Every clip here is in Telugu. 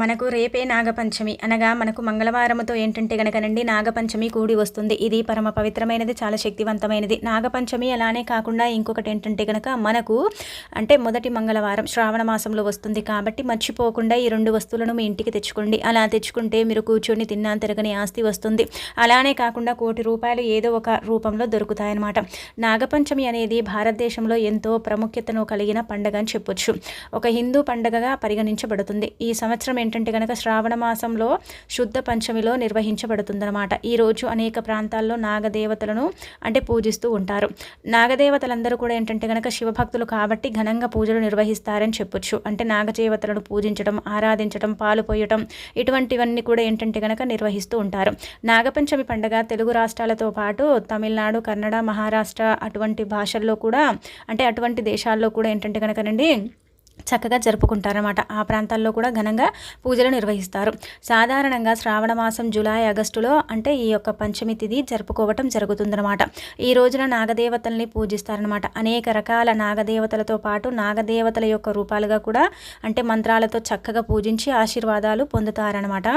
మనకు రేపే నాగపంచమి అనగా మనకు మంగళవారముతో ఏంటంటే గనకనండి నాగపంచమి కూడి వస్తుంది. ఇది పరమ పవిత్రమైనది చాలా శక్తివంతమైనది. నాగపంచమి అలానే కాకుండా ఇంకొకటి ఏంటంటే గనక మనకు అంటే మొదటి మంగళవారం శ్రావణ మాసంలో వస్తుంది కాబట్టి మర్చిపోకుండా ఈ రెండు వస్తువులను మీ ఇంటికి తెచ్చుకోండి. అలా తెచ్చుకుంటే మీరు కూర్చొని తిన్నా తిరగని ఆస్తి వస్తుంది. అలానే కాకుండా కోటి రూపాయలు ఏదో ఒక రూపంలో దొరుకుతాయన్నమాట. నాగపంచమి అనేది భారతదేశంలో ఎంతో ప్రాముఖ్యతను కలిగిన పండగ అని చెప్పొచ్చు. ఒక హిందూ పండగగా పరిగణించబడుతుంది. ఈ సంవత్సరం ఏంటంటే కనుక శ్రావణ మాసంలో శుద్ధ పంచమిలో నిర్వహించబడుతుందన్నమాట. ఈరోజు అనేక ప్రాంతాల్లో నాగదేవతలను అంటే పూజిస్తూ ఉంటారు. నాగదేవతలందరూ కూడా ఏంటంటే కనుక శివభక్తులు కాబట్టి ఘనంగా పూజలు నిర్వహిస్తారని చెప్పొచ్చు. అంటే నాగదేవతలను పూజించడం ఆరాధించడం పాలు పోయటం ఇటువంటివన్నీ కూడా ఏంటంటే కనుక నిర్వహిస్తూ ఉంటారు. నాగపంచమి పండుగ తెలుగు రాష్ట్రాలతో పాటు తమిళనాడు కన్నడ మహారాష్ట్ర అటువంటి భాషల్లో కూడా అంటే అటువంటి దేశాల్లో కూడా ఏంటంటే కనుకనండి చక్కగా జరుపుకుంటారన్నమాట. ఆ ప్రాంతాల్లో కూడా ఘనంగా పూజలు నిర్వహిస్తారు. సాధారణంగా శ్రావణ మాసం జూలై ఆగస్టులో అంటే ఈ యొక్క పంచమి తిథి జరుపుకోవటం జరుగుతుందన్నమాట. ఈ రోజున నాగదేవతల్ని పూజిస్తారనమాట అనేక రకాల నాగదేవతలతో పాటు నాగదేవతల యొక్క రూపాలుగా కూడా అంటే మంత్రాలతో చక్కగా పూజించి ఆశీర్వాదాలు పొందుతారనమాట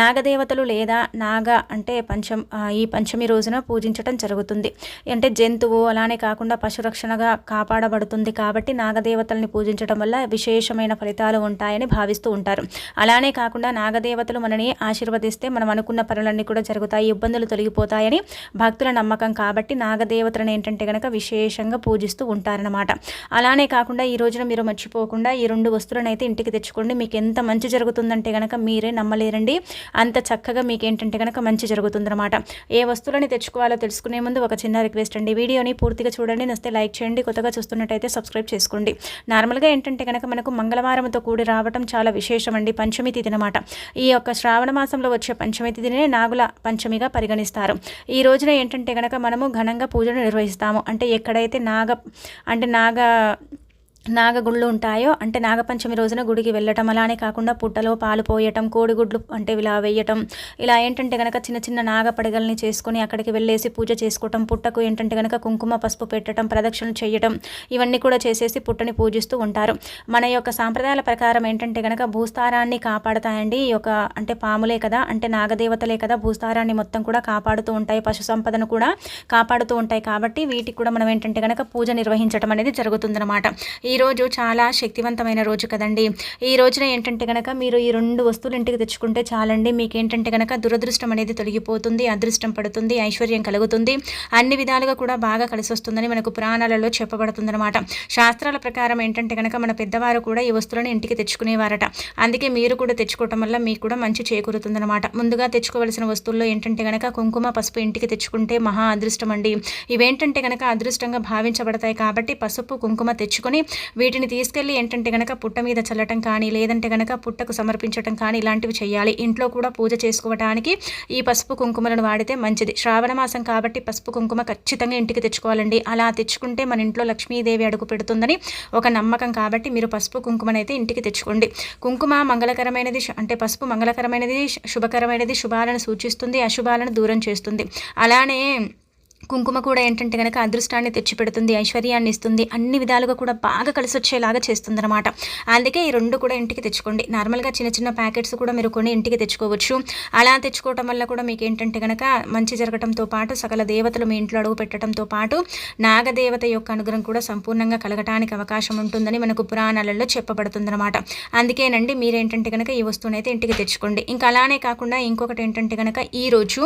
నాగదేవతలు లేదా నాగ అంటే పంచం ఈ పంచమి రోజున పూజించటం జరుగుతుంది. అంటే జంతువు అలానే కాకుండా పశురక్షణగా కాపాడబడుతుంది కాబట్టి నాగదేవతల్ని పూజించడం వల్ల విశేషమైన ఫలితాలు ఉంటాయని భావిస్తూ ఉంటారు. అలానే కాకుండా నాగదేవతలు మనని ఆశీర్వదిస్తే మనం అనుకున్న పనులన్నీ కూడా జరుగుతాయి ఇబ్బందులు తొలగిపోతాయని భక్తుల నమ్మకం కాబట్టి నాగదేవతలను ఏంటంటే కనుక విశేషంగా పూజిస్తూ ఉంటారనమాట అలానే కాకుండా ఈ రోజున మీరు మర్చిపోకుండా ఈ రెండు వస్తువులను అయితే ఇంటికి తెచ్చుకోండి. మీకు ఎంత మంచి జరుగుతుందంటే కనుక మీరే నమ్మలేరండి. అంత చక్కగా మీకు ఏంటంటే కనుక మంచి జరుగుతుందన్నమాట. ఏ వస్తువులని తెచ్చుకోవాలో తెలుసుకునే ముందు ఒక చిన్న రిక్వెస్ట్ అండి. వీడియోని పూర్తిగా చూడండి. నస్తే లైక్ చేయండి. కొత్తగా చూస్తున్నట్టయితే సబ్స్క్రైబ్ చేసుకోండి. నార్మల్గా ఏంటంటే కనుక మనకు మంగళవారంతో కూడి రావటం చాలా విశేషం అండి పంచమి తిథి అనమాట ఈ యొక్క శ్రావణ మాసంలో వచ్చే పంచమి తిథినే నాగుల పంచమిగా పరిగణిస్తారు. ఈ రోజున ఏంటంటే కనుక మనము ఘనంగా పూజను నిర్వహిస్తాము. అంటే ఎక్కడైతే నాగ అంటే నాగ నాగగుళ్ళు ఉంటాయో అంటే నాగపంచమి రోజున గుడికి వెళ్ళటం అలానే కాకుండా పుట్టలో పాలు పోయటం కోడిగుడ్లు అంటే ఇలా వేయటం ఇలా ఏంటంటే కనుక చిన్న చిన్న నాగపడగల్ని చేసుకొని అక్కడికి వెళ్ళేసి పూజ చేసుకోవటం పుట్టకు ఏంటంటే కనుక కుంకుమ పసుపు పెట్టడం ప్రదక్షిణలు చేయటం ఇవన్నీ కూడా చేసేసి పుట్టని పూజిస్తూ ఉంటారు. మన యొక్క సాంప్రదాయాల ప్రకారం ఏంటంటే కనుక భూస్థారాన్ని కాపాడతాయండి. ఈ యొక్క అంటే పాములే కదా అంటే నాగదేవతలే కదా భూస్థారాన్ని మొత్తం కూడా కాపాడుతూ ఉంటాయి పశు సంపదను కూడా కాపాడుతూ ఉంటాయి కాబట్టి వీటికి కూడా మనం ఏంటంటే కనుక పూజ నిర్వహించడం అనేది జరుగుతుందన్నమాట. ఈ ఈరోజు చాలా శక్తివంతమైన రోజు కదండి. ఈ రోజున ఏంటంటే కనుక మీరు ఈ రెండు వస్తువులు ఇంటికి తెచ్చుకుంటే చాలండి. మీకు ఏంటంటే కనుక దురదృష్టం అనేది తొలగిపోతుంది అదృష్టం పడుతుంది ఐశ్వర్యం కలుగుతుంది. అన్ని విధాలుగా కూడా బాగా కలిసి వస్తుందని మనకు పురాణాలలో చెప్పబడుతుందన్నమాట. శాస్త్రాల ప్రకారం ఏంటంటే కనుక మన పెద్దవారు కూడా ఈ వస్తువులను ఇంటికి తెచ్చుకునేవారట. అందుకే మీరు కూడా తెచ్చుకోవటం వల్ల మీకు కూడా మంచి చేకూరుతుందన్నమాట. ముందుగా తెచ్చుకోవలసిన వస్తువుల్లో ఏంటంటే కనుక కుంకుమ పసుపు ఇంటికి తెచ్చుకుంటే మహా అదృష్టం అండి ఇవేంటంటే కనుక అదృష్టంగా భావించబడతాయి కాబట్టి పసుపు కుంకుమ తెచ్చుకొని వీటిని తీసుకెళ్ళి ఏంటంటే కనుక పుట్ట మీద చల్లటం కానీ లేదంటే కనుక పుట్టకు సమర్పించటం కానీ ఇలాంటివి చేయాలి. ఇంట్లో కూడా పూజ చేసుకోవడానికి ఈ పసుపు కుంకుమలను వాడితే మంచిది. శ్రావణ మాసం కాబట్టి పసుపు కుంకుమ ఖచ్చితంగా ఇంటికి తెచ్చుకోవాలండి. అలా తెచ్చుకుంటే మన ఇంట్లో లక్ష్మీదేవి అడుగు పెడుతుందని ఒక నమ్మకం కాబట్టి మీరు పసుపు కుంకుమనైతే ఇంటికి తెచ్చుకోండి. కుంకుమ మంగళకరమైనది అంటే పసుపు మంగళకరమైనది శుభకరమైనది శుభాలను సూచిస్తుంది అశుభాలను దూరం చేస్తుంది. అలానే కుంకుమ కూడా ఏంటంటే కనుక అదృష్టాన్ని తెచ్చిపెడుతుంది ఐశ్వర్యాన్ని ఇస్తుంది అన్ని విధాలుగా కూడా బాగా కలిసి వచ్చేలాగా చేస్తుందన్నమాట. అందుకే ఈ రెండు కూడా ఇంటికి తెచ్చుకోండి. నార్మల్గా చిన్న చిన్న ప్యాకెట్స్ కూడా మీరు కొని ఇంటికి తెచ్చుకోవచ్చు. అలా తెచ్చుకోవటం వల్ల కూడా మీకు ఏంటంటే కనుక మంచి జరగడంతో పాటు సకల దేవతలు మీ ఇంట్లో అడుగు పెట్టడంతో పాటు నాగదేవత యొక్క అనుగ్రహం కూడా సంపూర్ణంగా కలగటానికి అవకాశం ఉంటుందని మనకు పురాణాలలో చెప్పబడుతుందన్నమాట. అందుకేనండి మీరేంటంటే కనుక ఈ వస్తువుని అయితే ఇంటికి తెచ్చుకోండి. ఇంకా అలానే కాకుండా ఇంకొకటి ఏంటంటే కనుక ఈరోజు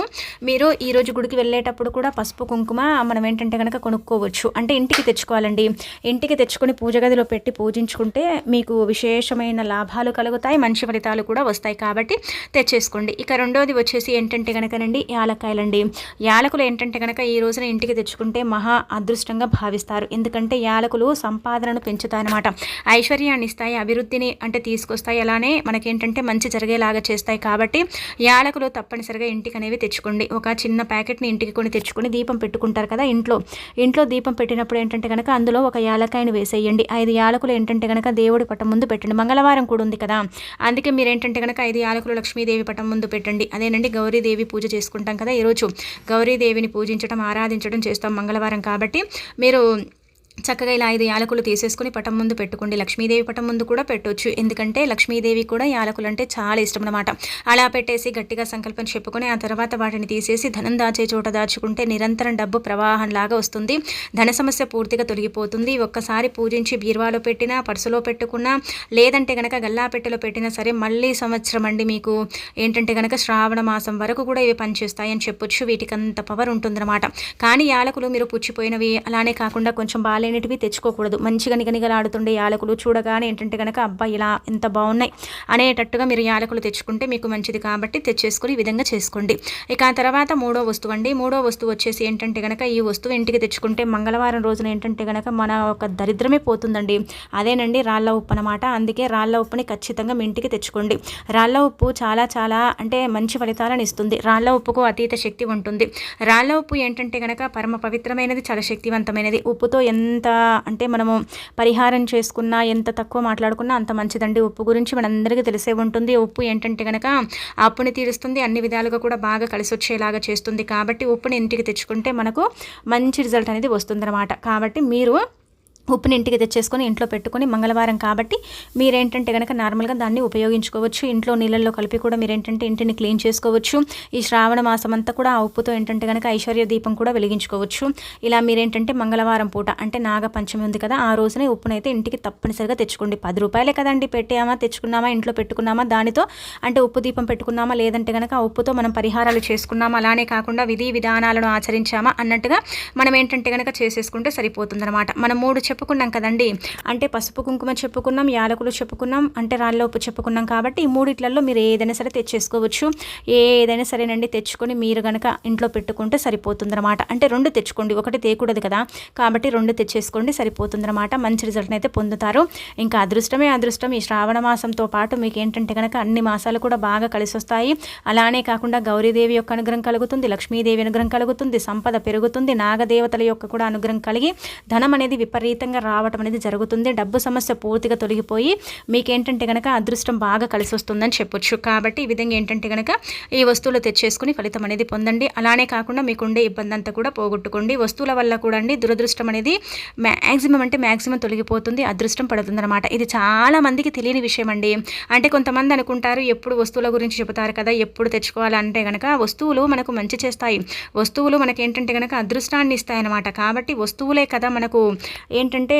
మీరు ఈరోజు గుడికి వెళ్ళేటప్పుడు కూడా పసుపు కుంకుమ మనం ఏంటంటే కనుక కొనుక్కోవచ్చు. అంటే ఇంటికి తెచ్చుకోవాలండి. ఇంటికి తెచ్చుకొని పూజ గదిలో పెట్టి పూజించుకుంటే మీకు విశేషమైన లాభాలు కలుగుతాయి మంచి ఫలితాలు కూడా వస్తాయి. కాబట్టి తెచ్చేసుకోండి. ఇక రెండోది వచ్చేసి ఏంటంటే కనుకనండి యాలకాయలండి యాలకులు ఏంటంటే కనుక ఈ రోజున ఇంటికి తెచ్చుకుంటే మహా అదృష్టంగా భావిస్తారు. ఎందుకంటే యాలకులు సంపాదనను పెంచుతాయన్నమాట. ఐశ్వర్యాన్ని ఇస్తాయి అభివృద్ధిని అంటే తీసుకొస్తాయి. అలానే మనకేంటంటే మంచి జరిగేలాగా చేస్తాయి. కాబట్టి యాలకులు తప్పనిసరిగా ఇంటికి అనేవి తెచ్చుకోండి. ఒక చిన్న ప్యాకెట్ని ఇంటికి కొని తెచ్చుకొని దీపం దీపం పెట్టుకుంటారు కదా ఇంట్లో. ఇంట్లో దీపం పెట్టినప్పుడు ఏంటంటే కనుక అందులో ఒక యాలకాయని వేసేయండి. ఐదు యాలకులు ఏంటంటే కనుక దేవుడి పటం ముందు పెట్టండి. మంగళవారం కూడా ఉంది కదా. అందుకే మీరు ఏంటంటే కనుక ఐదు యాలకులు లక్ష్మీదేవి పటం ముందు పెట్టండి. అదేనండి గౌరీదేవి పూజ చేసుకుంటాం కదా ఈరోజు. గౌరీదేవిని పూజించడం ఆరాధించడం చేస్తాం మంగళవారం కాబట్టి మీరు చక్కగా ఇలా ఐదు యాలకులు తీసేసుకుని పటం ముందు పెట్టుకోండి. లక్ష్మీదేవి పటం ముందు కూడా పెట్టొచ్చు. ఎందుకంటే లక్ష్మీదేవి కూడా యాలకులు అంటే చాలా ఇష్టం అనమాట అలా పెట్టేసి గట్టిగా సంకల్పం చెప్పుకొని ఆ తర్వాత వాటిని తీసేసి ధనం దాచే చోట దాచుకుంటే నిరంతరం డబ్బు ప్రవాహం లాగా వస్తుంది. ధన సమస్య పూర్తిగా తొలగిపోతుంది. ఒక్కసారి పూజించి బీరువాలో పెట్టినా పర్సులో పెట్టుకున్నా లేదంటే గనక గల్లాపెట్టెలో పెట్టినా సరే మళ్ళీ సంవత్సరం అండి మీకు. ఏంటంటే గనక శ్రావణ మాసం వరకు కూడా ఇవి పనిచేస్తాయి అని చెప్పొచ్చు. వీటికి అంత పవర్ ఉంటుందన్నమాట. కానీ యాలకులు మీరు పుచ్చిపోయినవి అలానే కాకుండా కొంచెం బాలే అనేటివి తెచ్చుకోకూడదు. మంచిగా నిగనిగలాడుతుండే యాలకులు చూడగానే ఏంటంటే కనుక అబ్బాయి ఇలా ఎంత బాగున్నాయి అనేటట్టుగా మీరు యాలకులు తెచ్చుకుంటే మీకు మంచిది కాబట్టి తెచ్చేసుకుని ఈ విధంగా చేసుకోండి. ఇక ఆ తర్వాత మూడో వస్తువు అండి. మూడో వస్తువు వచ్చేసి ఏంటంటే కనుక ఈ వస్తువు ఇంటికి తెచ్చుకుంటే మంగళవారం రోజున ఏంటంటే కనుక మన ఒక దరిద్రమే పోతుందండి. అదేనండి రాళ్ళ ఉప్పు అనమాట అందుకే రాళ్ళ ఉప్పుని ఖచ్చితంగా మీ ఇంటికి తెచ్చుకోండి. రాళ్ళ ఉప్పు చాలా చాలా అంటే మంచి ఫలితాలను ఇస్తుంది. రాళ్ళ ఉప్పుకు అతీత శక్తి ఉంటుంది. రాళ్ళ ఉప్పు ఏంటంటే కనుక పరమ పవిత్రమైనది చాలా శక్తివంతమైనది ఉప్పుతో ఎంత ఎంత అంటే మనము పరిహారం చేసుకున్నా ఎంత తక్కువ మాట్లాడుకున్నా అంత మంచిదండి. ఉప్పు గురించి మనందరికీ తెలిసే ఉంటుంది. ఉప్పు ఏంటంటే కనుక అప్పుని తీరుస్తుంది అన్ని విధాలుగా కూడా బాగా కలిసి వచ్చేలాగా చేస్తుంది. కాబట్టి ఉప్పుని ఇంటికి తెచ్చుకుంటే మనకు మంచి రిజల్ట్ అనేది వస్తుందన్నమాట. కాబట్టి మీరు ఉప్పుని ఇంటికి తెచ్చేసుకొని ఇంట్లో పెట్టుకొని మంగళవారం కాబట్టి మీరేంటంటే కనుక నార్మల్గా దాన్ని ఉపయోగించుకోవచ్చు. ఇంట్లో నీళ్ళల్లో కలిపి కూడా మీరేంటంటే ఇంటిని క్లీన్ చేసుకోవచ్చు. ఈ శ్రావణ మాసం అంతా కూడా ఆ ఉప్పుతో ఏంటంటే కనుక ఐశ్వర్య దీపం కూడా వెలిగించుకోవచ్చు. ఇలా మీరేంటంటే మంగళవారం పూట అంటే నాగపంచమి ఉంది కదా ఆ రోజునే ఉప్పునైతే ఇంటికి తప్పనిసరిగా తెచ్చుకోండి. పది రూపాయలే కదండి పెట్టామా తెచ్చుకున్నామా ఇంట్లో పెట్టుకున్నామా దానితో అంటే ఉప్పు దీపం పెట్టుకున్నామా లేదంటే కనుక ఆ ఉప్పుతో మనం పరిహారాలు చేసుకున్నామా అలానే కాకుండా విధి విధానాలను ఆచరించామా అన్నట్టుగా మనం ఏంటంటే కనుక చేసేసుకుంటే సరిపోతుందన్నమాట. మనం మూడు చెప్పుకున్నాం కదండి. అంటే పసుపు కుంకుమ చెప్పుకున్నాం యాలకులు చెప్పుకున్నాం అంటే రాళ్ళ ఉప్పు చెప్పుకున్నాం కాబట్టి ఈ మూడిట్లలో మీరు ఏదైనా సరే తెచ్చేసుకోవచ్చు. ఏదైనా సరేనండి తెచ్చుకొని మీరు కనుక ఇంట్లో పెట్టుకుంటే సరిపోతుందన్నమాట. అంటే రెండు తెచ్చుకోండి ఒకటి తేకూడదు కదా. కాబట్టి రెండు తెచ్చేసుకోండి సరిపోతుందన్నమాట. మంచి రిజల్ట్ని అయితే పొందుతారు. ఇంకా అదృష్టమే అదృష్టం. ఈ శ్రావణ మాసంతో పాటు మీకు ఏంటంటే కనుక అన్ని మాసాలు కూడా బాగా కలిసి వస్తాయి అలానే కాకుండా గౌరీదేవి యొక్క అనుగ్రహం కలుగుతుంది లక్ష్మీదేవి అనుగ్రహం కలుగుతుంది సంపద పెరుగుతుంది నాగదేవతల యొక్క కూడా అనుగ్రహం కలిగి ధనం అనేది విపరీత ఖచ్చితంగా రావటం అనేది జరుగుతుంది. డబ్బు సమస్య పూర్తిగా తొలగిపోయి మీకు ఏంటంటే కనుక అదృష్టం బాగా కలిసి వస్తుందని చెప్పొచ్చు. కాబట్టి ఈ విధంగా ఏంటంటే కనుక ఈ వస్తువులు తెచ్చేసుకుని ఫలితం అనేది పొందండి. అలానే కాకుండా మీకుండే ఇబ్బంది అంతా కూడా పోగొట్టుకోండి. వస్తువుల వల్ల కూడా అండి దురదృష్టం అనేది మ్యాక్సిమం అంటే మ్యాక్సిమం తొలగిపోతుంది. అదృష్టం పడుతుందన్నమాట ఇది చాలా మందికి తెలియని విషయం అండి. అంటే కొంతమంది అనుకుంటారు ఎప్పుడు వస్తువుల గురించి చెబుతారు కదా ఎప్పుడు తెచ్చుకోవాలంటే కనుక వస్తువులు మనకు మంచి చేస్తాయి. వస్తువులు మనకి ఏంటంటే కనుక అదృష్టాన్ని ఇస్తాయన్నమాట. కాబట్టి వస్తువులే కదా మనకు ఏంటంటే ఏంటంటే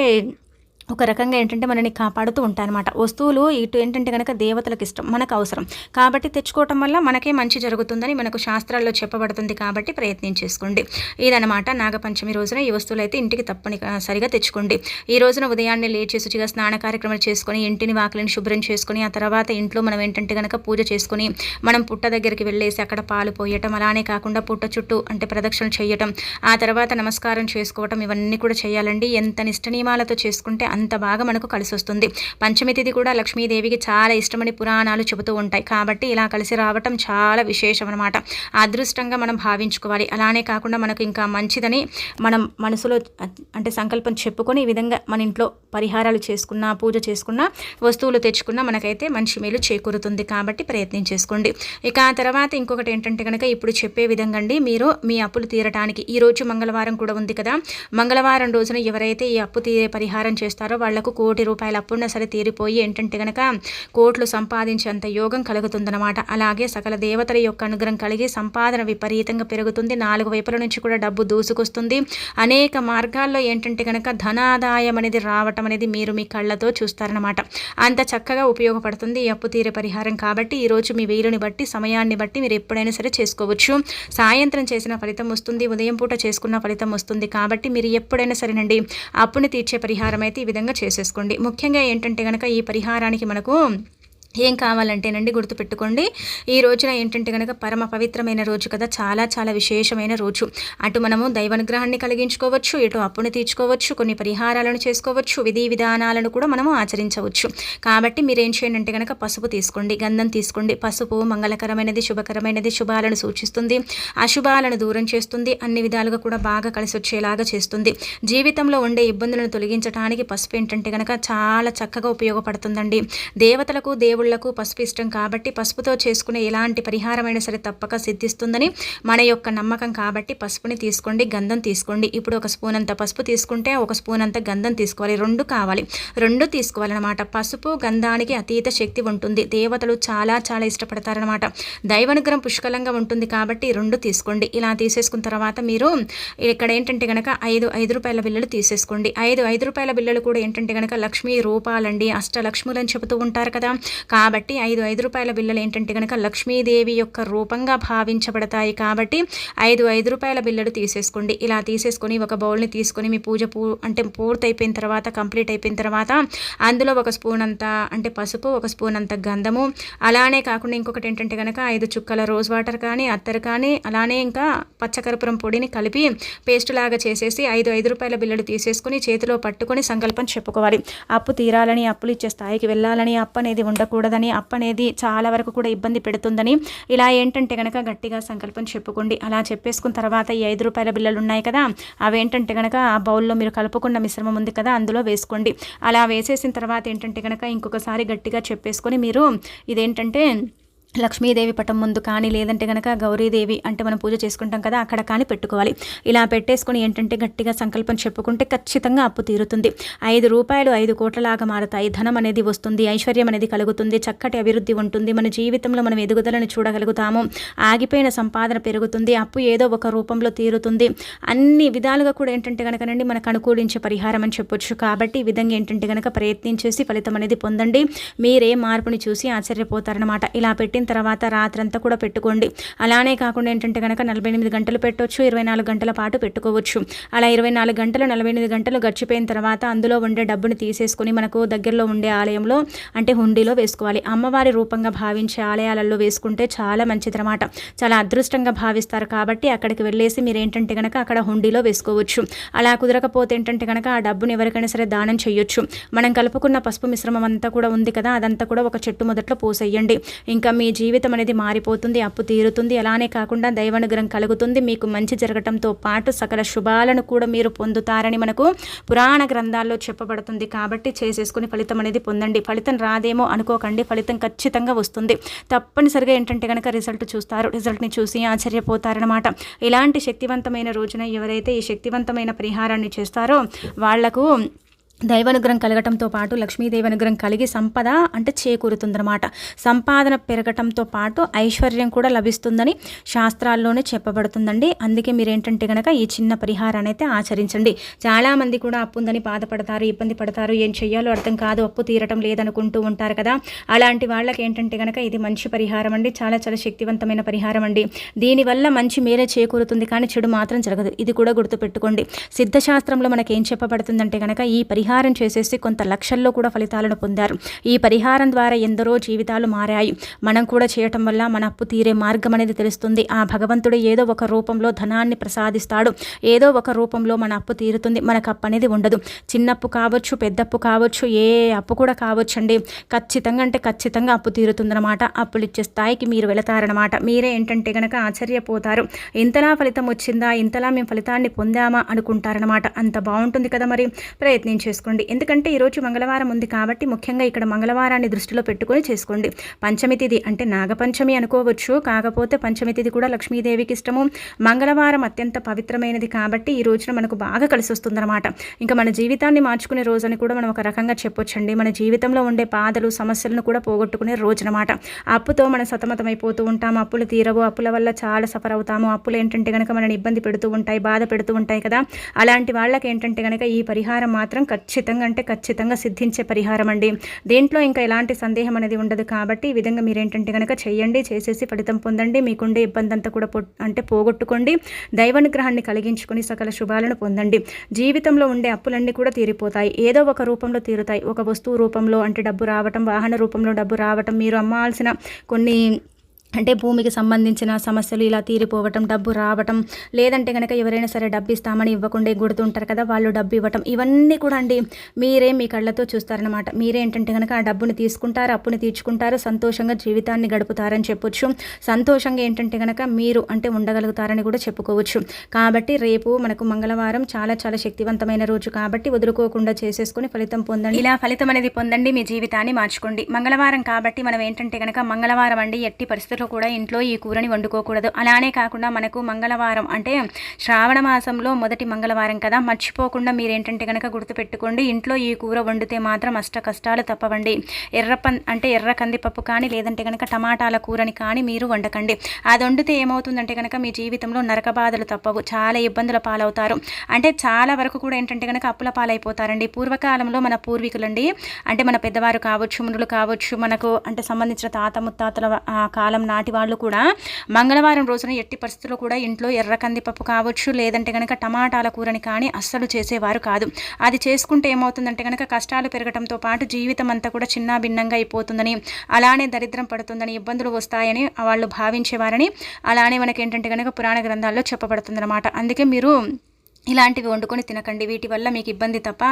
ఒక రకంగా ఏంటంటే మనని కాపాడుతూ ఉంటాయన్నమాట వస్తువులు ఇటు ఏంటంటే కనుక దేవతలకు ఇష్టం మనకు అవసరం. కాబట్టి తెచ్చుకోవటం వల్ల మనకే మంచి జరుగుతుందని మనకు శాస్త్రాల్లో చెప్పబడుతుంది కాబట్టి ప్రయత్నం చేసుకోండి. ఇదనమాట నాగపంచమి రోజున ఈ వస్తువులు అయితే ఇంటికి తప్పని సరిగా తెచ్చుకోండి. ఈ రోజున ఉదయాన్నే లేచి శుచిగా స్నాన కార్యక్రమాలు చేసుకొని ఇంటిని వాకిలిని శుభ్రం చేసుకొని ఆ తర్వాత ఇంట్లో మనం ఏంటంటే కనుక పూజ చేసుకొని మనం పుట్ట దగ్గరికి వెళ్ళేసి అక్కడ పాలు పోయటం అలానే కాకుండా పుట్ట చుట్టూ అంటే ప్రదక్షిణ చేయటం ఆ తర్వాత నమస్కారం చేసుకోవటం ఇవన్నీ కూడా చేయాలండి. ఎంత నిష్ట నియమాలతో చేసుకుంటే అంత బాగా మనకు కలిసి వస్తుంది పంచమి తిథి కూడా లక్ష్మీదేవికి చాలా ఇష్టమని పురాణాలు చెబుతూ ఉంటాయి. కాబట్టి ఇలా కలిసి రావటం చాలా విశేషం అనమాట అదృష్టంగా మనం భావించుకోవాలి. అలానే కాకుండా మనకు ఇంకా మంచిదని మనం మనసులో అంటే సంకల్పం చెప్పుకొని ఈ విధంగా మన ఇంట్లో పరిహారాలు చేసుకున్నా పూజ చేసుకున్న వస్తువులు తెచ్చుకున్న మనకైతే మంచి మేలు చేకూరుతుంది. కాబట్టి ప్రయత్నం చేసుకోండి. ఇక ఆ తర్వాత ఇంకొకటి ఏంటంటే కనుక ఇప్పుడు చెప్పే విధంగా అండి మీరు మీ అప్పులు తీరటానికి ఈరోజు మంగళవారం కూడా ఉంది కదా. మంగళవారం రోజున ఎవరైతే ఈ అప్పు తీరే పరిహారం చేస్తారో చేస్తారో వాళ్ళకు కోటి రూపాయలు అప్పుడున్న సరే తీరిపోయి ఏంటంటే గనక కోట్లు సంపాదించేంత యోగం కలుగుతుందన్నమాట. అలాగే సకల దేవతల యొక్క అనుగ్రహం కలిగి సంపాదన విపరీతంగా పెరుగుతుంది. నాలుగు వైపుల నుంచి కూడా డబ్బు దూసుకొస్తుంది. అనేక మార్గాల్లో ఏంటంటే కనుక ధనాదాయం అనేది రావటం అనేది మీరు మీ కళ్ళతో చూస్తారనమాట అంత చక్కగా ఉపయోగపడుతుంది ఈ అప్పు తీరే పరిహారం కాబట్టి ఈరోజు మీ వీలుని బట్టి సమయాన్ని బట్టి మీరు ఎప్పుడైనా సరే చేసుకోవచ్చు. సాయంత్రం చేసిన ఫలితం వస్తుంది. ఉదయం పూట చేసుకున్న ఫలితం వస్తుంది. కాబట్టి మీరు ఎప్పుడైనా సరేనండి అప్పుని తీర్చే పరిహారం అయితే ఈ విధంగా చేసేసుకోండి. ముఖ్యంగా ఏంటంటే కనుక ఈ పరిహారానికి మనకు ఏం కావాలంటేనండి గుర్తుపెట్టుకోండి. ఈ రోజున ఏంటంటే కనుక పరమ పవిత్రమైన రోజు కదా. చాలా చాలా విశేషమైన రోజు. అటు మనము దైవానుగ్రహాన్ని కలిగించుకోవచ్చు ఇటు అప్పుని తీర్చుకోవచ్చు కొన్ని పరిహారాలను చేసుకోవచ్చు విధి విధానాలను కూడా మనము ఆచరించవచ్చు. కాబట్టి మీరు ఏం చేయండి అంటే కనుక పసుపు తీసుకోండి గంధం తీసుకోండి. పసుపు మంగళకరమైనది శుభకరమైనది శుభాలను సూచిస్తుంది. అశుభాలను దూరం చేస్తుంది. అన్ని విధాలుగా కూడా బాగా కలిసి వచ్చేలాగా చేస్తుంది. జీవితంలో ఉండే ఇబ్బందులను తొలగించడానికి పసుపు ఏంటంటే కనుక చాలా చక్కగా ఉపయోగపడుతుందండి. దేవతలకు దేవుడు దేవుళ్ళకు పసుపు ఇష్టం కాబట్టి పసుపుతో చేసుకునే ఎలాంటి పరిహారమైనా సరే తప్పక సిద్ధిస్తుందని మన యొక్క నమ్మకం కాబట్టి పసుపుని తీసుకోండి గంధం తీసుకోండి. ఇప్పుడు ఒక స్పూన్ అంత పసుపు తీసుకుంటే ఒక స్పూన్ అంత గంధం తీసుకోవాలి. రెండు కావాలి. రెండు తీసుకోవాలన్నమాట. పసుపు గంధానికి అతీత శక్తి ఉంటుంది. దేవతలు చాలా చాలా ఇష్టపడతారనమాట దైవనుగ్రహం పుష్కలంగా ఉంటుంది కాబట్టి రెండు తీసుకోండి. ఇలా తీసేసుకున్న తర్వాత మీరు ఇక్కడ ఏంటంటే కనుక ఐదు ఐదు రూపాయల బిల్లలు తీసేసుకోండి. ఐదు ఐదు రూపాయల బిల్లలు కూడా ఏంటంటే కనుక లక్ష్మీ రూపాలండి అష్టలక్ష్ములు అని చెబుతూ ఉంటారు కదా. కాబట్టి ఐదు ఐదు రూపాయల బిల్లలు ఏంటంటే కనుక లక్ష్మీదేవి యొక్క రూపంగా భావించబడతాయి కాబట్టి ఐదు ఐదు రూపాయల బిల్లలు తీసేసుకోండి. ఇలా తీసేసుకొని ఒక బౌల్ని తీసుకొని మీ పూజ పూ అంటే పూర్తయిపోయిన తర్వాత కంప్లీట్ అయిపోయిన తర్వాత అందులో ఒక స్పూన్ అంత అంటే పసుపు ఒక స్పూన్ అంత గంధము. అలానే కాకుండా ఇంకొకటి ఏంటంటే కనుక ఐదు చుక్కల రోజ్ వాటర్ కానీ అత్తరు కానీ అలానే ఇంకా పచ్చకర్పూరం పొడిని కలిపి పేస్ట్ లాగా చేసేసి ఐదు ఐదు రూపాయల బిల్లలు తీసేసుకుని చేతిలో పట్టుకొని సంకల్పం చెప్పుకోవాలి. అప్పు తీరాలని అప్పులు ఇచ్చే స్థాయికి వెళ్ళాలని అప్పు అనేది ఉండకూడదు. చేయకూడదని అనేది చాలా వరకు కూడా ఇబ్బంది పెడుతుందని ఇలా ఏంటంటే కనుక గట్టిగా సంకల్పం చెప్పుకోండి. అలా చెప్పేసుకున్న తర్వాత ఈ ఐదు రూపాయల బిల్లలు ఉన్నాయి కదా అవేంటంటే కనుక ఆ బౌల్లో మీరు కలుపుకున్న మిశ్రమం ఉంది కదా అందులో వేసుకోండి. అలా వేసేసిన తర్వాత ఏంటంటే కనుక ఇంకొకసారి గట్టిగా చెప్పేసుకొని మీరు ఇదేంటంటే లక్ష్మీదేవి పటం ముందు కానీ లేదంటే కనుక గౌరీదేవి అంటే మనం పూజ చేసుకుంటాం కదా అక్కడ కానీ పెట్టుకోవాలి. ఇలా పెట్టేసుకొని ఏంటంటే గట్టిగా సంకల్పం చెప్పుకుంటే ఖచ్చితంగా అప్పు తీరుతుంది. ఐదు రూపాయలు ఐదు కోట్లలాగా మారతాయి. ధనం అనేది వస్తుంది ఐశ్వర్యం అనేది కలుగుతుంది చక్కటి అభివృద్ధి ఉంటుంది. మన జీవితంలో మనం ఎదుగుదలను చూడగలుగుతాము. ఆగిపోయిన సంపాదన పెరుగుతుంది అప్పు ఏదో ఒక రూపంలో తీరుతుంది. అన్ని విధాలుగా కూడా ఏంటంటే కనుకనండి మనకు అనుకూలించే పరిహారం అని చెప్పొచ్చు. కాబట్టి ఈ విధంగా ఏంటంటే కనుక ప్రయత్నించేసి ఫలితం అనేది పొందండి. మీరే మార్పుని చూసి ఆశ్చర్యపోతారనమాట ఇలా పెట్టిన తర్వాత రాత్రంతా కూడా పెట్టుకోండి. అలానే కాకుండా ఏంటంటే కనుక నలభై ఎనిమిది గంటలు పెట్టవచ్చు ఇరవై నాలుగు గంటల పాటు పెట్టుకోవచ్చు. అలా ఇరవై నాలుగు గంటలు నలభై ఎనిమిది గంటలు గడిచిపోయిన తర్వాత అందులో ఉండే డబ్బుని తీసేసుకుని మనకు దగ్గరలో ఉండే ఆలయంలో అంటే హుండీలో వేసుకోవాలి. అమ్మవారి రూపంగా భావించే ఆలయాలలో వేసుకుంటే చాలా మంచిదన్నమాట. చాలా అదృష్టంగా భావిస్తారు కాబట్టి అక్కడికి వెళ్ళేసి మీరు ఏంటంటే కనుక అక్కడ హుండీలో వేసుకోవచ్చు. అలా కుదరకపోతే ఏంటంటే కనుక ఆ డబ్బును ఎవరికైనా సరే దానం చేయొచ్చు. మనం కలుపుకున్న పసుపు మిశ్రమం అంతా కూడా ఉంది కదా అదంతా కూడా ఒక చెట్టు మొదట్లో పోసేయండి. ఇంకా మీ జీవితం అనేది మారిపోతుంది అప్పు తీరుతుంది. అలానే కాకుండా దైవానుగ్రహం కలుగుతుంది. మీకు మంచి జరగటంతో పాటు సకల శుభాలను కూడా మీరు పొందుతారని మనకు పురాణ గ్రంథాల్లో చెప్పబడుతుంది. కాబట్టి చేసేసుకుని ఫలితం అనేది పొందండి. ఫలితం రాదేమో అనుకోకండి. ఫలితం ఖచ్చితంగా వస్తుంది. తప్పనిసరిగా ఏంటంటే కనుక రిజల్ట్ చూస్తారు. రిజల్ట్ని చూసి ఆశ్చర్యపోతారనమాట ఇలాంటి శక్తివంతమైన రోజున ఎవరైతే ఈ శక్తివంతమైన పరిహారాన్ని చేస్తారో వాళ్ళకు దైవానుగ్రహం కలగటంతో పాటు లక్ష్మీదేవి అనుగ్రహం కలిగి సంపద అంటే చేకూరుతుందన్నమాట. సంపాదన పెరగటంతో పాటు ఐశ్వర్యం కూడా లభిస్తుందని శాస్త్రాల్లోనే చెప్పబడుతుందండి. అందుకే మీరు ఏంటంటే కనుక ఈ చిన్న పరిహారాన్ని అయితే ఆచరించండి. చాలామంది కూడా అప్పు ఉందని బాధపడతారు ఇబ్బంది పడతారు ఏం చెయ్యాలో అర్థం కాదు అప్పు తీరటం లేదనుకుంటూ ఉంటారు కదా. అలాంటి వాళ్ళకి ఏంటంటే కనుక ఇది మంచి పరిహారం అండి చాలా చాలా శక్తివంతమైన పరిహారం అండి. దీనివల్ల మంచి మేలే చేకూరుతుంది కానీ చెడు మాత్రం జరగదు. ఇది కూడా గుర్తుపెట్టుకోండి. సిద్ధశాస్త్రంలో మనకి చెప్పబడుతుందంటే కనుక ఈ పరిహారం పరిహారం చేసేసి కొంత లక్షల్లో కూడా ఫలితాలను పొందారు. ఈ పరిహారం ద్వారా ఎందరో జీవితాలు మారాయి. మనం కూడా చేయటం వల్ల మన అప్పు తీరే మార్గం అనేది తెలుస్తుంది. ఆ భగవంతుడు ఏదో ఒక రూపంలో ధనాన్ని ప్రసాదిస్తాడు. ఏదో ఒక రూపంలో మన అప్పు తీరుతుంది. మనకు అప్పు అనేది ఉండదు. చిన్నప్పు కావచ్చు పెద్దప్పు కావచ్చు ఏ అప్పు కూడా కావచ్చండి. ఖచ్చితంగా అంటే ఖచ్చితంగా అప్పు తీరుతుందన్నమాట. అప్పులు ఇచ్చే స్థాయికి మీరు వెళతారనమాట మీరే ఏంటంటే గనక ఆశ్చర్యపోతారు. ఇంతలా ఫలితం వచ్చిందా? ఇంతలా మేము ఫలితాన్ని పొందామా అనుకుంటారనమాట అంత బాగుంటుంది కదా మరి. ప్రయత్నించేసి చేసుకోండి. ఎందుకంటే ఈరోజు మంగళవారం ఉంది కాబట్టి ముఖ్యంగా ఇక్కడ మంగళవారాన్ని దృష్టిలో పెట్టుకొని చేసుకోండి. పంచమి తిథి అంటే నాగపంచమి అనుకోవచ్చు. కాకపోతే పంచమి తిథి కూడా లక్ష్మీదేవికి ఇష్టము. మంగళవారం అత్యంత పవిత్రమైనది కాబట్టి ఈ రోజున మనకు బాగా కలిసి వస్తుందన్నమాట. ఇంకా మన జీవితాన్ని మార్చుకునే రోజుని కూడా మనం ఒక రకంగా చెప్పొచ్చండి. మన జీవితంలో ఉండే బాధలు సమస్యలను కూడా పోగొట్టుకునే రోజు అనమాట అప్పుతో మనం సతమతమైపోతూ ఉంటాము అప్పులు తీరవు. అప్పుల వల్ల చాలా సఫర్ అవుతాము. అప్పులు ఏంటంటే కనుక మనని ఇబ్బంది పెడుతూ ఉంటాయి బాధ పెడుతూ ఉంటాయి కదా. అలాంటి వాళ్ళకి ఏంటంటే కనుక ఈ పరిహారం మాత్రం ఖచ్చితంగా అంటే ఖచ్చితంగా సిద్ధించే పరిహారం అండి. దేంట్లో ఇంకా ఎలాంటి సందేహం అనేది ఉండదు కాబట్టి ఈ విధంగా మీరు ఏంటంటే కనుక చేయండి చేసేసి ఫలితం పొందండి. మీకుండే ఇబ్బంది అంతా కూడా అంటే పోగొట్టుకోండి. దైవానుగ్రహాన్ని కలిగించుకొని సకల శుభాలను పొందండి. జీవితంలో ఉండే అప్పులన్నీ కూడా తీరిపోతాయి. ఏదో ఒక రూపంలో తీరుతాయి. ఒక వస్తువు రూపంలో అంటే డబ్బు రావటం వాహన రూపంలో డబ్బు రావటం మీరు అమ్మాల్సిన కొన్ని అంటే భూమికి సంబంధించిన సమస్యలు ఇలా తీరిపోవటం డబ్బు రావటం లేదంటే కనుక ఎవరైనా సరే డబ్బు ఇస్తామని ఇవ్వకుండా గుడుతుంటారు కదా వాళ్ళు డబ్బు ఇవ్వటం ఇవన్నీ కూడా అండి మీరే మీ కళ్ళతో చూస్తారనమాట మీరేంటంటే కనుక ఆ డబ్బుని తీసుకుంటారు అప్పుని తీర్చుకుంటారు సంతోషంగా జీవితాన్ని గడుపుతారని చెప్పొచ్చు. సంతోషంగా ఏంటంటే కనుక మీరు అంటే ఉండగలుగుతారని కూడా చెప్పుకోవచ్చు. కాబట్టి రేపు మనకు మంగళవారం చాలా చాలా శక్తివంతమైన రోజు కాబట్టి వదులుకోకుండా చేసేసుకుని ఫలితం పొందండి. ఇలా ఫలితం అనేది పొందండి మీ జీవితాన్ని మార్చుకోండి. మంగళవారం కాబట్టి మనం ఏంటంటే కనుక మంగళవారం అండి ఎట్టి పరిస్థితులు పరిస్థితుల్లో కూడా ఇంట్లో ఈ కూరని వండుకోకూడదు. అలానే కాకుండా మనకు మంగళవారం అంటే శ్రావణ మాసంలో మొదటి మంగళవారం కదా. మర్చిపోకుండా మీరు ఏంటంటే కనుక గుర్తుపెట్టుకోండి ఇంట్లో ఈ కూర వండితే మాత్రం అష్ట కష్టాలు తప్పవండి. ఎర్ర పం అంటే ఎర్ర కందిపప్పు కానీ లేదంటే కనుక టమాటాల కూరని కానీ మీరు వండకండి. అది వండితే ఏమవుతుందంటే కనుక మీ జీవితంలో నరక బాధలు తప్పవు చాలా ఇబ్బందుల పాలవుతారు. అంటే చాలా వరకు కూడా ఏంటంటే కనుక అప్పుల పాలైపోతారండి. పూర్వకాలంలో మన పూర్వీకులండి అంటే మన పెద్దవారు కావచ్చు మునులు కావచ్చు మనకు అంటే సంబంధించిన తాత ముత్తాతల కాలం నాటి వాళ్ళు కూడా మంగళవారం రోజున ఎట్టి పరిస్థితుల్లో కూడా ఇంట్లో ఎర్ర కందిపప్పు కావచ్చు లేదంటే కనుక టమాటాల కూరని కానీ అస్సలు చేసేవారు కాదు. అది చేసుకుంటే ఏమవుతుందంటే కనుక కష్టాలు పెరగడంతో పాటు జీవితం అంతా కూడా చిన్న భిన్నంగా అయిపోతుందని అలానే దరిద్రం పడుతుందని ఇబ్బందులు వస్తాయని వాళ్ళు భావించేవారని అలానే మనకి ఏంటంటే కనుక పురాణ గ్రంథాల్లో చెప్పబడుతుందన్నమాట. అందుకే మీరు ఇలాంటివి వండుకొని తినకండి. వీటి వల్ల మీకు ఇబ్బంది తప్ప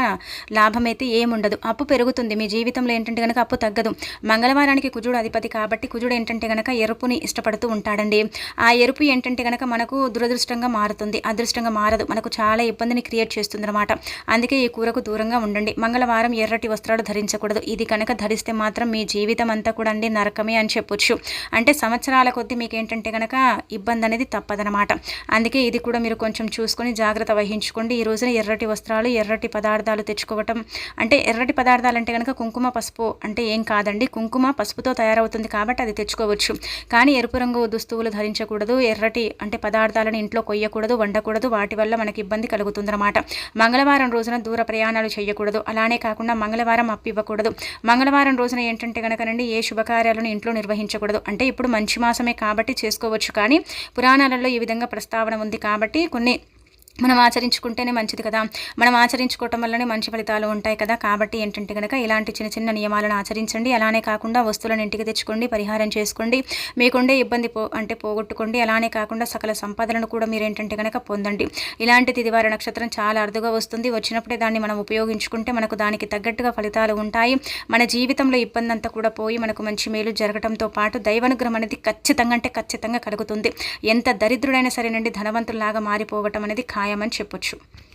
లాభం అయితే ఏముండదు. అప్పు పెరుగుతుంది. మీ జీవితంలో ఏంటంటే కనుక అప్పు తగ్గదు. మంగళవారానికి కుజుడు అధిపతి కాబట్టి కుజుడు ఏంటంటే కనుక ఎరుపుని ఇష్టపడుతూ ఉంటాడండి. ఆ ఎరుపు ఏంటంటే కనుక మనకు దురదృష్టంగా మారుతుంది. అదృష్టంగా మారదు. మనకు చాలా ఇబ్బందిని క్రియేట్ చేస్తుంది అనమాట అందుకే ఈ కూరకు దూరంగా ఉండండి. మంగళవారం ఎర్రటి వస్త్రాలు ధరించకూడదు. ఇది కనుక ధరిస్తే మాత్రం మీ జీవితం అంతా కూడా అండి నరకమే అని చెప్పొచ్చు. అంటే సంవత్సరాల కొద్దీ మీకు ఏంటంటే కనుక ఇబ్బంది అనేది తప్పదనమాట అందుకే ఇది కూడా మీరు కొంచెం చూసుకొని జాగ్రత్త నిర్వహించుకోండి. ఈ రోజున ఎర్రటి వస్త్రాలు ఎర్రటి పదార్థాలు తెచ్చుకోవటం అంటే ఎర్రటి పదార్థాలు అంటే కనుక కుంకుమ పసుపు అంటే ఏం కాదండి. కుంకుమ పసుపుతో తయారవుతుంది కాబట్టి అది తెచ్చుకోవచ్చు. కానీ ఎరుపు రంగు దుస్తువులు ధరించకూడదు. ఎర్రటి అంటే పదార్థాలను ఇంట్లో కొయ్యకూడదు వండకూడదు. వాటి వల్ల మనకి ఇబ్బంది కలుగుతుందన్నమాట. మంగళవారం రోజున దూర ప్రయాణాలు చేయకూడదు. అలానే కాకుండా మంగళవారం అప్పివ్వకూడదు మంగళవారం రోజున ఏంటంటే కనుకనండి ఏ శుభకార్యాలను ఇంట్లో నిర్వహించకూడదు. అంటే ఇప్పుడు మంచి మాసమే కాబట్టి చేసుకోవచ్చు. కానీ పురాణాలలో ఈ విధంగా ప్రస్తావన ఉంది కాబట్టి కొన్ని మనం ఆచరించుకుంటేనే మంచిది కదా. మనం ఆచరించుకోవటం వల్లనే మంచి ఫలితాలు ఉంటాయి కదా. కాబట్టి ఏంటంటే కనుక ఇలాంటి చిన్న చిన్న నియమాలను ఆచరించండి. అలానే కాకుండా వస్తువులను ఇంటికి తెచ్చుకోండి పరిహారం చేసుకోండి. మీకుండే ఇబ్బంది పో అంటే పోగొట్టుకోండి. అలానే కాకుండా సకల సంపదలను కూడా మీరు ఏంటంటే కనుక పొందండి. ఇలాంటి తిదివార నక్షత్రం చాలా అరుదుగా వస్తుంది. వచ్చినప్పుడే దాన్ని మనం ఉపయోగించుకుంటే మనకు దానికి తగ్గట్టుగా ఫలితాలు ఉంటాయి. మన జీవితంలో ఇబ్బంది అంతా కూడా పోయి మనకు మంచి మేలు జరగడంతో పాటు దైవానుగ్రహం అనేది ఖచ్చితంగా అంటే ఖచ్చితంగా కలుగుతుంది. ఎంత దరిద్రుడైనా సరేనండి ధనవంతులాగా మారిపోవటం అనేది మాయమని చెప్పొచ్చు.